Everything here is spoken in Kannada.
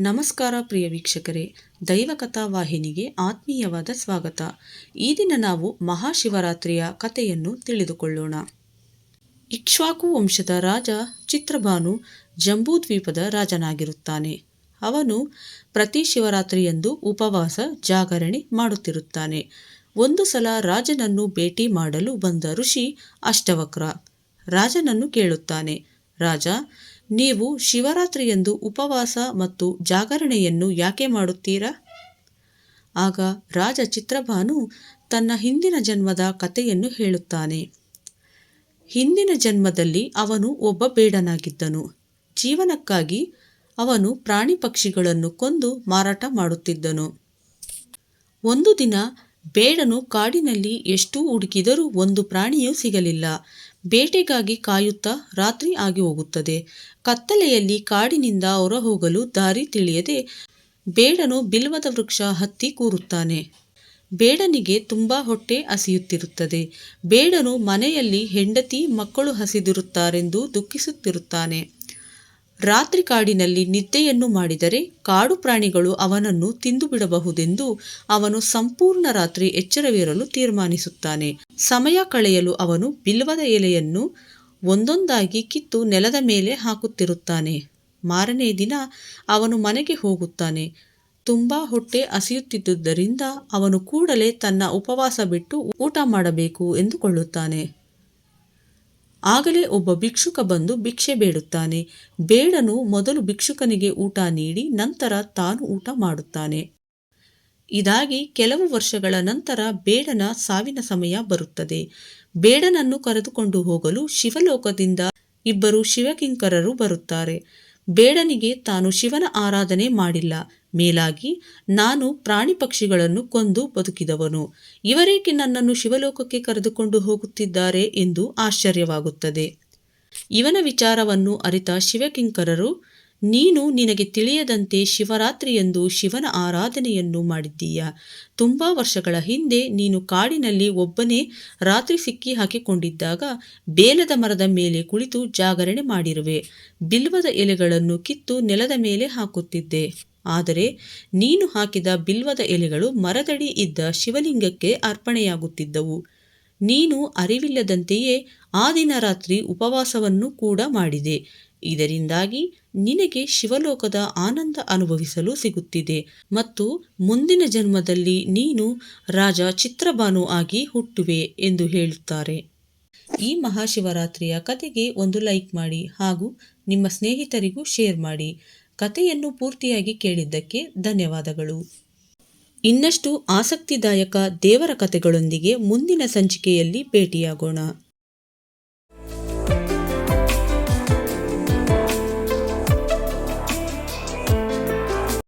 ನಮಸ್ಕಾರ ಪ್ರಿಯ ವೀಕ್ಷಕರೇ ದೈವಕಥಾ ವಾಹಿನಿಗೆ ಆತ್ಮೀಯವಾದ ಸ್ವಾಗತ. ಈ ದಿನ ನಾವು ಮಹಾಶಿವರಾತ್ರಿಯ ಕಥೆಯನ್ನು ತಿಳಿದುಕೊಳ್ಳೋಣ. ಇಕ್ಷ್ವಾಕು ವಂಶದ ರಾಜ ಚಿತ್ರಭಾನು ಜಂಬೂದ್ವೀಪದ ರಾಜನಾಗಿರುತ್ತಾನೆ. ಅವನು ಪ್ರತಿ ಶಿವರಾತ್ರಿಯಂದು ಉಪವಾಸ, ಜಾಗರಣೆ ಮಾಡುತ್ತಿರುತ್ತಾನೆ. ಒಂದು ಸಲ ರಾಜನನ್ನು ಭೇಟಿ ಮಾಡಲು ಬಂದ ಋಷಿ ಅಷ್ಟವಕ್ರ. ರಾಜನನ್ನು ಕೇಳುತ್ತಾನೆ, ರಾಜ ನೀವು ಶಿವರಾತ್ರಿಯಂದು ಉಪವಾಸ ಮತ್ತು ಜಾಗರಣೆಯನ್ನು ಯಾಕೆ ಮಾಡುತ್ತೀರಾ? ಆಗ ರಾಜ ಚಿತ್ರಭಾನು ತನ್ನ ಹಿಂದಿನ ಜನ್ಮದ ಕಥೆಯನ್ನು ಹೇಳುತ್ತಾನೆ. ಹಿಂದಿನ ಜನ್ಮದಲ್ಲಿ ಅವನು ಒಬ್ಬ ಬೇಡನಾಗಿದ್ದನು. ಜೀವನಕ್ಕಾಗಿ ಅವನು ಪ್ರಾಣಿ ಪಕ್ಷಿಗಳನ್ನು ಕೊಂದು ಮಾರಾಟ ಮಾಡುತ್ತಿದ್ದನು. ಒಂದು ದಿನ ಬೇಡನು ಕಾಡಿನಲ್ಲಿ ಎಷ್ಟು ಹುಡುಕಿದರೂ ಒಂದು ಪ್ರಾಣಿಯೂ ಸಿಗಲಿಲ್ಲ. ಬೇಟೆಗಾಗಿ ಕಾಯುತ್ತಾ ರಾತ್ರಿ ಆಗಿ ಹೋಗುತ್ತದೆ. ಕತ್ತಲೆಯಲ್ಲಿ ಕಾಡಿನಿಂದ ಹೊರಹೋಗಲು ದಾರಿ ತಿಳಿಯದೆ ಬೇಡನು ಬಿಲ್ವದ ವೃಕ್ಷ ಹತ್ತಿ ಕೂರುತ್ತಾನೆ. ಬೇಡನಿಗೆ ತುಂಬ ಹೊಟ್ಟೆ ಹಸಿಯುತ್ತಿರುತ್ತದೆ. ಬೇಡನು ಮನೆಯಲ್ಲಿ ಹೆಂಡತಿ ಮಕ್ಕಳು ಹಸಿದಿರುತ್ತಾರೆಂದು ದುಃಖಿಸುತ್ತಿರುತ್ತಾನೆ. ರಾತ್ರಿ ಕಾಡಿನಲ್ಲಿ ನಿದ್ದೆಯನ್ನು ಮಾಡಿದರೆ ಕಾಡು ಪ್ರಾಣಿಗಳು ಅವನನ್ನು ತಿಂದು ಬಿಡಬಹುದೆಂದು ಅವನು ಸಂಪೂರ್ಣ ರಾತ್ರಿ ಎಚ್ಚರವಿರಲು ತೀರ್ಮಾನಿಸುತ್ತಾನೆ. ಸಮಯ ಕಳೆಯಲು ಅವನು ಬಿಲ್ವದ ಎಲೆಯನ್ನು ಒಂದೊಂದಾಗಿ ಕಿತ್ತು ನೆಲದ ಮೇಲೆ ಹಾಕುತ್ತಿರುತ್ತಾನೆ. ಮಾರನೇ ದಿನ ಅವನು ಮನೆಗೆ ಹೋಗುತ್ತಾನೆ. ತುಂಬ ಹೊಟ್ಟೆ ಹಸಿಯುತ್ತಿದ್ದುದರಿಂದ ಅವನು ಕೂಡಲೇ ತನ್ನ ಉಪವಾಸ ಬಿಟ್ಟು ಊಟ ಮಾಡಬೇಕು ಎಂದುಕೊಳ್ಳುತ್ತಾನೆ. ಆಗಲೇ ಒಬ್ಬ ಭಿಕ್ಷುಕ ಬಂದು ಭಿಕ್ಷೆ ಬೇಡುತ್ತಾನೆ. ಬೇಡನು ಮೊದಲು ಭಿಕ್ಷುಕನಿಗೆ ಊಟ ನೀಡಿ ನಂತರ ತಾನು ಊಟ ಮಾಡುತ್ತಾನೆ. ಇದಾಗಿ ಕೆಲವು ವರ್ಷಗಳ ನಂತರ ಬೇಡನ ಸಾವಿನ ಸಮಯ ಬರುತ್ತದೆ. ಬೇಡನನ್ನು ಕರೆದುಕೊಂಡು ಹೋಗಲು ಶಿವಲೋಕದಿಂದ ಇಬ್ಬರು ಶಿವಕಿಂಕರರು ಬರುತ್ತಾರೆ. ಬೇಡನಿಗೆ ತಾನು ಶಿವನ ಆರಾಧನೆ ಮಾಡಿಲ್ಲ. ಮೇಲಾಗಿ, ನಾನು ಪ್ರಾಣಿ ಪಕ್ಷಿಗಳನ್ನು ಕೊಂದು ಬದುಕಿದವನು. ಇವರೇಕೆ ನನ್ನನ್ನು ಶಿವಲೋಕಕ್ಕೆ ಕರೆದುಕೊಂಡು ಹೋಗುತ್ತಿದ್ದಾರೆ ಎಂದು ಆಶ್ಚರ್ಯವಾಗುತ್ತದೆ. ಇವನ ವಿಚಾರವನ್ನು ಅರಿತ ಶಿವಕಿಂಕರರು ನೀನು ನಿನಗೆ ತಿಳಿಯದಂತೆ ಶಿವರಾತ್ರಿಯಂದು ಶಿವನ ಆರಾಧನೆಯನ್ನು ಮಾಡಿದ್ದೀಯ? ತುಂಬ ವರ್ಷಗಳ ಹಿಂದೆ ನೀನು ಕಾಡಿನಲ್ಲಿ ಒಬ್ಬನೇ ರಾತ್ರಿ ಸಿಕ್ಕಿ ಹಾಕಿಕೊಂಡಿದ್ದಾಗ ಬೇಲದ ಮರದ ಮೇಲೆ ಕುಳಿತು ಜಾಗರಣೆ ಮಾಡಿರುವೆ. ಬಿಲ್ವದ ಎಲೆಗಳನ್ನು ಕಿತ್ತು ನೆಲದ ಮೇಲೆ ಹಾಕುತ್ತಿದ್ದೆ. ಆದರೆ ನೀನು ಹಾಕಿದ ಬಿಲ್ವದ ಎಲೆಗಳು ಮರದಡಿ ಇದ್ದ ಶಿವಲಿಂಗಕ್ಕೆ ಅರ್ಪಣೆಯಾಗುತ್ತಿದ್ದವು. ನೀನು ಅರಿವಿಲ್ಲದಂತೆಯೇ ಆ ದಿನ ರಾತ್ರಿ ಉಪವಾಸವನ್ನು ಕೂಡ ಮಾಡಿದೆ. ಇದರಿಂದಾಗಿ ನಿನಗೆ ಶಿವಲೋಕದ ಆನಂದ ಅನುಭವಿಸಲು ಸಿಗುತ್ತಿದೆ ಮತ್ತು ಮುಂದಿನ ಜನ್ಮದಲ್ಲಿ ನೀನು ರಾಜ ಚಿತ್ರಭಾನು ಆಗಿ ಹುಟ್ಟುವೆ ಎಂದು ಹೇಳುತ್ತಾರೆ. ಈ ಮಹಾಶಿವರಾತ್ರಿಯ ಕತೆಗೆ ಒಂದು ಲೈಕ್ ಮಾಡಿ ಹಾಗೂ ನಿಮ್ಮ ಸ್ನೇಹಿತರಿಗೂ ಶೇರ್ ಮಾಡಿ. ಕಥೆಯನ್ನು ಪೂರ್ತಿಯಾಗಿ ಕೇಳಿದ್ದಕ್ಕೆ ಧನ್ಯವಾದಗಳು. ಇನ್ನಷ್ಟು ಆಸಕ್ತಿದಾಯಕ ದೇವರ ಕಥೆಗಳೊಂದಿಗೆ ಮುಂದಿನ ಸಂಚಿಕೆಯಲ್ಲಿ ಭೇಟಿಯಾಗೋಣ.